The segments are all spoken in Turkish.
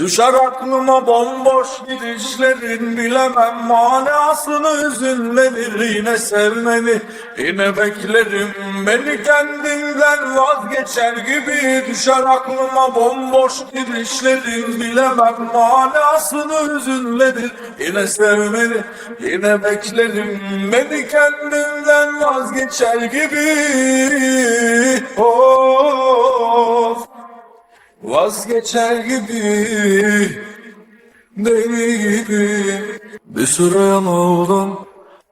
Düşer aklıma bomboş gidişlerin Bilemem manasını hüzünlenir Yine sevmeni yine beklerim Beni kendimden vazgeçer gibi. Düşer aklıma bomboş gidişlerin Bilemem manasını hüzünlenir Yine sevmeni yine beklerim Beni kendimden vazgeçer gibi Vazgeçer gibi Deli gibi. Bir süre yanıldım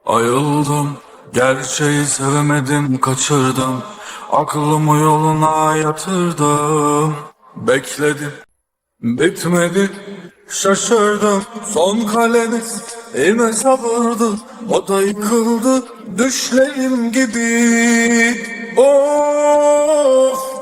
Ayıldım. Gerçeği sevemedim kaçırdım. Aklımı yoluna yatırdım. Bekledim Bitmedi Şaşırdım. Son kaleniz Yine sabırdı O da yıkıldı Düşlerim gibi. Of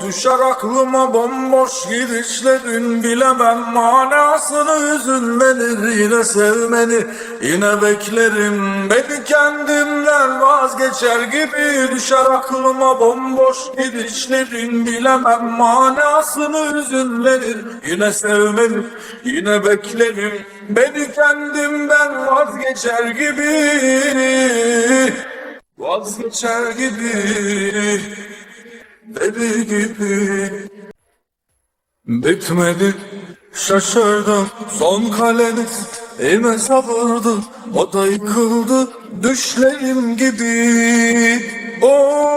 Düşer aklıma bomboş gidişlerin Bilemem manasını hüzünlenir Yine sevmeni yine beklerim. Beni kendimden vazgeçer gibi Düşer aklıma bomboş gidişlerin Bilemem manasını hüzünlenir Yine sevmeni yine beklerim. Beni kendimden vazgeçer gibi Vazgeçer gibi Deli gibi. Bitmedi Şaşırdım Son kaleniz Yine sabırdı O da yıkıldı Düşlerim gibi. Of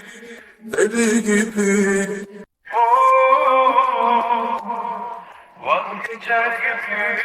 Deli gibi. Vazgeçer gibi